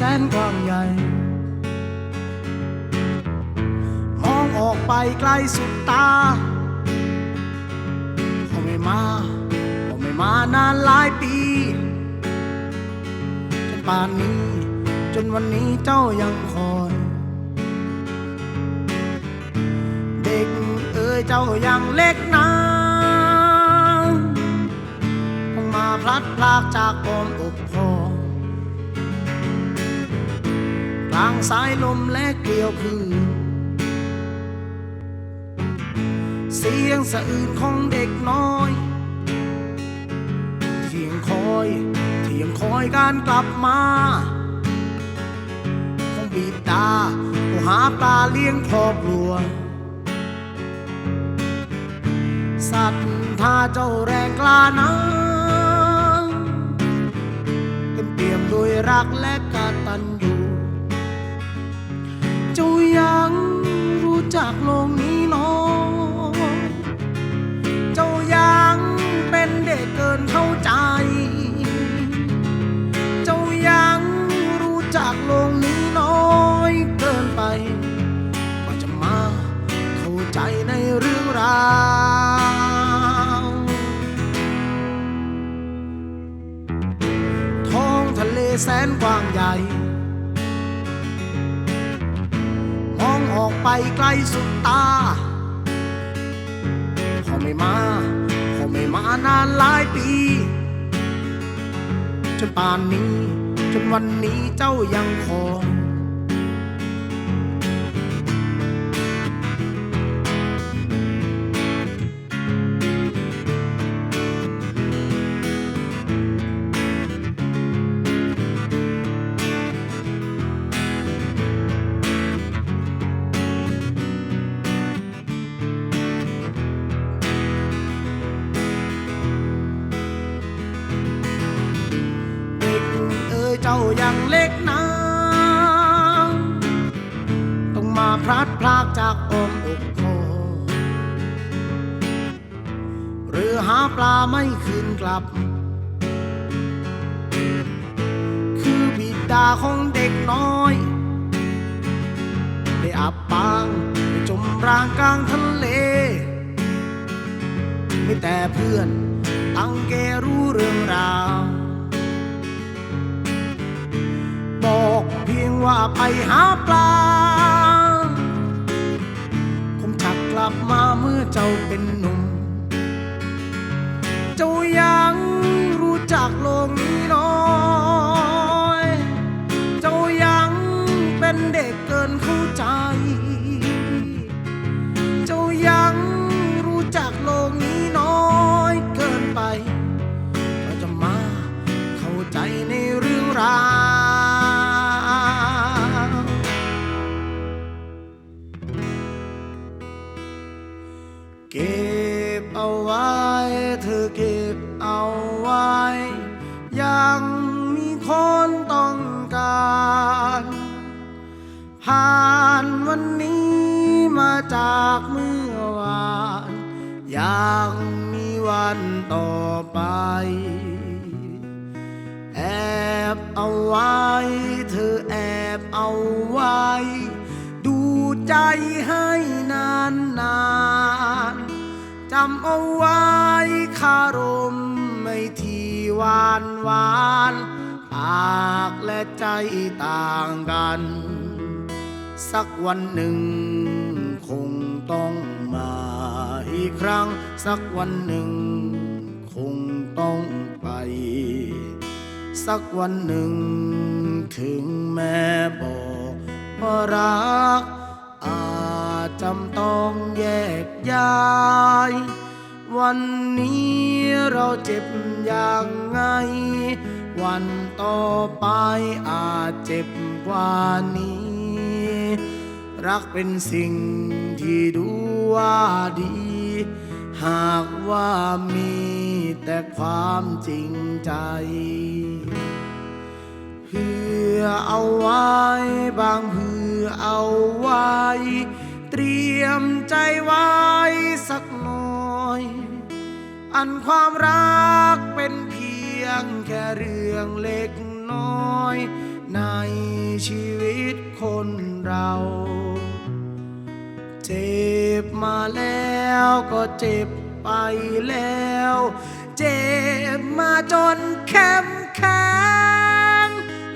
แสนกว้างใหญ่ มองออกไปไกลสุดตาเขาไม่มาเขาไม่มานานหลายปี จนป่านนี้ จนวันนี้เจ้ายังคอย เด็กเอ๋ยเจ้ายังเล็กนะคงมาพลัดพรากจากอ้อมอกางสายลมและเกลียวคือเสียงสะอื้นของเด็กน้อยเที่ยงคอยเที่ยงคอยการกลับมาของบิดาผู้หาปลาเลี้ยงครอบครัว สัตว์ท่าเจ้าแรงกล้านะเต็มเปี่ยมด้วยรักและกตัญญู ยังรู้จักโลกนี้น้องเจ้ายังเป็นเด็กเกินเข้าใจ เจ้ายังรู้จักโลกนี้น้อยเกินไปกว่าจะมาเข้าใจในเรื่องราวท้องทะเลแสนกว้างใหญ่ ไปไกลสุดตาเขาไม่มาเขาไม่มานานหลายปี จนป่านนี้ จนวันนี้เจ้ายังคอ จ้ายังเล็กนะต้องมาพลัดพรากจากอมอกพ่อเรือหาปลาไม่คืนกลับ คือบิดาของเด็กน้อยได้อับปางได้จมร่างกลางทะเล ไม่แต่เพื่อนตั้งแกรู้เรื่องราว ว่าไปหาปลา คงจักกลับมาเมื่อเจ้าเป็นหนุ่ม เจ้ายังรู้จักโลกนี้เนาะ เก็บเอาไว้ เธอเก็บเอาไว้ ยังมีคนต้องการ ผ่านวันนี้มาจากเมื่อวาน ยังมีวันต่อไป แอบเอาไว้ เธอแอบเอาไว้ ใจให้นานนานจำเอาไว้คารมไม่ทีหวานหวานปากและใจต่างกัน สักวันหนึ่งคงต้องมาอีกครั้ง สักวันหนึ่งคงต้องไป สักวันหนึ่งถึงแม่บอกว่ารักอาำต้องแยกย้าย วันนี้เราเจ็บอย่างไง วันต่อไปอาจเจ็บกว่านี้ รักเป็นสิ่งที่ดูว่าดี หากว่ามีแต่ความจริงใจเพื่อเอาไว้ บางเพื่อเอาไว้ เตรียมใจไว้สักหน่อย อันความรักเป็นเพียงแค่เรื่องเล็กน้อย ในชีวิตคนเรา เจ็บมาแล้วก็เจ็บไปแล้ว เจ็บมาจนเข้มแข็ง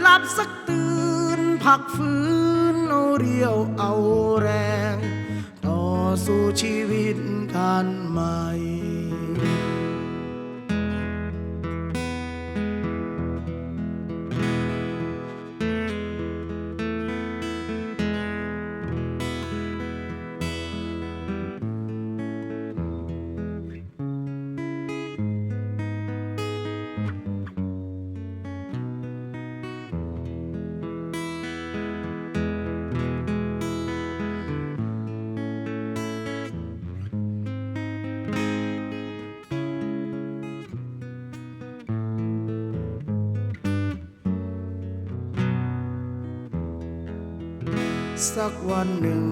หลับสักตื่นพักฟื้นเอาเรียวเอาแรง สู้ชีวิตกันใหม่ สักวันหนึ่ง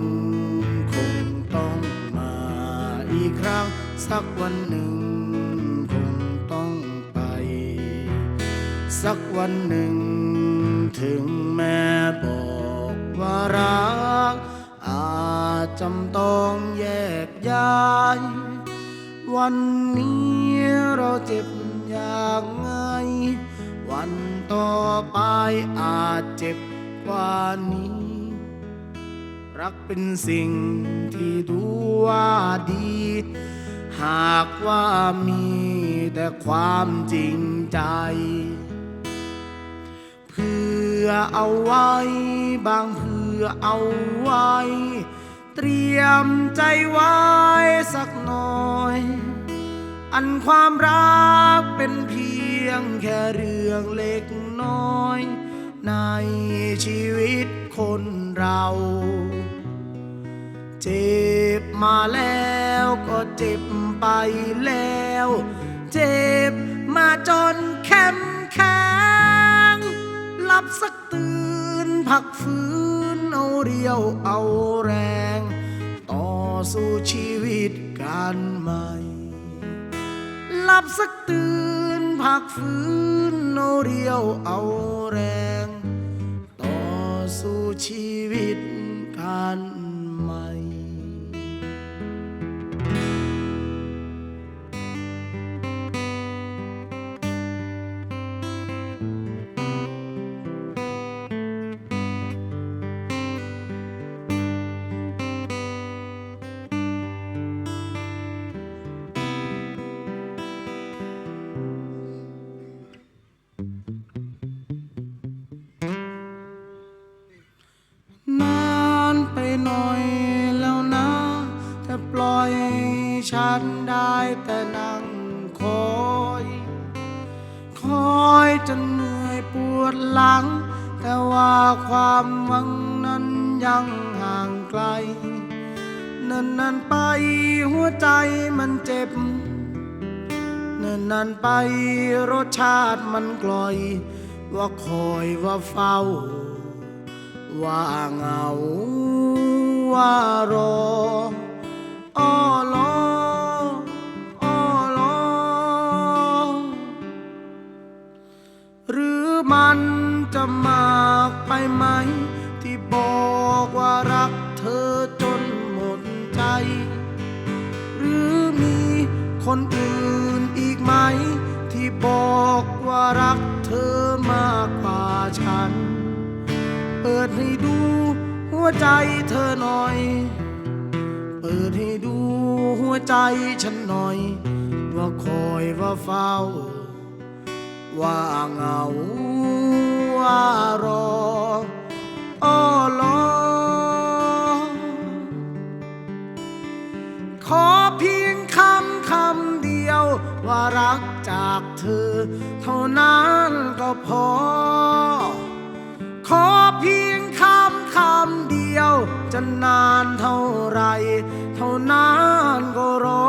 คงต้องมาอีกครั้ง สักวันหนึ่ง คงต้องไป สักวันหนึ่ง ถึงแม่บอกว่ารัก อาจจำต้องแยกย้าย วันนี้เราเจ็บอย่างไง วันต่อไปอาจเจ็บกว่านี้ รักเป็นสิ่งที่ดูว่าดี หากว่ามีแต่ความจริงใจ เพื่อเอาไว้ บางเพื่อเอาไว้ เตรียมใจไว้สักหน่อย อันความรักเป็นเพียงแค่เรื่องเล็กน้อยในชีวิตคนเรา เจ็บมาแล้วก็เจ็บไปแล้ว เจ็บมาจนเข้มแข็งหลับสักตื่นพักฟื้นเอาเรียวเอาแรง ต่อสู้ชีวิตกันใหม่หลับสักตื่นพักฟื้นเอาเรียวเอาแรง ต่อสู้ชีวิตกัน นานไปหน่อยแล้วนะถ้าปล่อยฉันได้แต่นั่งคอย คอยจนเหนื่อยปวดหลัง แต่ว่าความหวังนั้นยังห่างไกลเนิ่นนานไปหัวใจมันเจ็บเนิ่นนานไปรสชาติมันกลอย ว่าคอยว่าเฝ้า ว่าเหงาว่ารออ้อลออ้อลอหรือมันจะมากไปไหม ที่บอกว่ารักเธอจนหมดใจ หรือมีคนอื่นอีกไหม ที่บอกว่ารักเธอมากกว่าฉัน เปิดให้ดูหัวใจเธอหน่อย เปิดให้ดูหัวใจฉันหน่อย ว่าคอยว่าเฝ้า ว่าเหงาว่ารออ้อลอขอเพียงคำคำเดียว ว่ารักจากเธอ เท่านั้นก็พอ ขอเพียง ดียวจะนานเท่าไร เท่านั้นก็รอ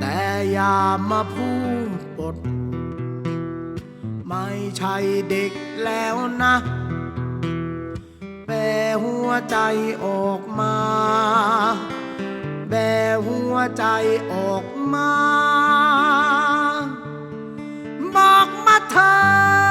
แต่อย่ามาพูดปด ไม่ใช่เด็กแล้วนะแบหัวใจออกมา แบหัวใจออกมา บอกมาเธอ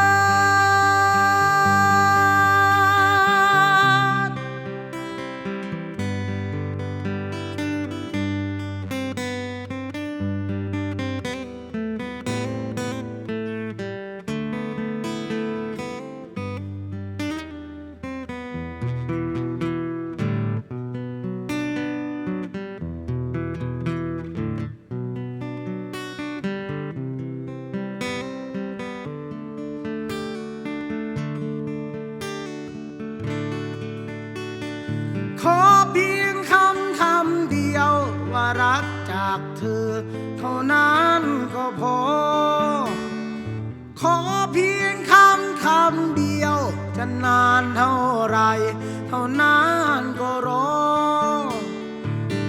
จากเธอ เท่านั้นก็พอ ขอเพียงคำคำเดียว จะนานเท่าไร เท่านั้นก็รอ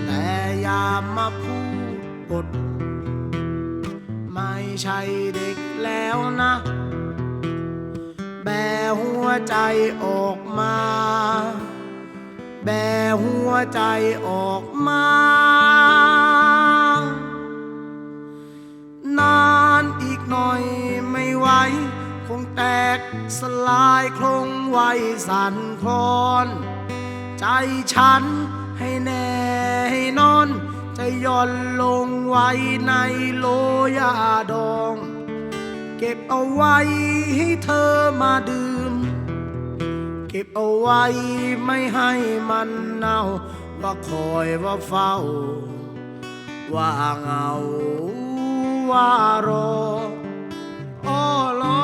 แต่อย่ามาพูดปด ไม่ใช่เด็กแล้วนะ แบหัวใจออกมาแบหัวใจออกมา หน่อยไม่ไหวคงแตกสลายคงไว้สั่นคลอน ใจฉันให้แน่ให้นอน จะย่อนลงไว้ในโลยาดอง เก็บเอาไว้ให้เธอมาดื่ม เก็บเอาไว้ไม่ให้มันเน่า ว่าคอยว่าเฝ้า ว่าเหงา ว่ารออ้อรอ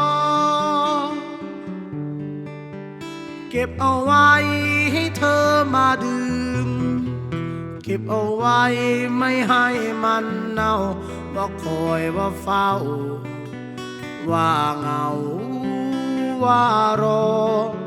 เก็บเอาไว้ให้เธอมาดื่ม เก็บเอาไว้ไม่ให้มันเน่าว่าคอยว่าเฝ้า ว่าเหงาว่ารอ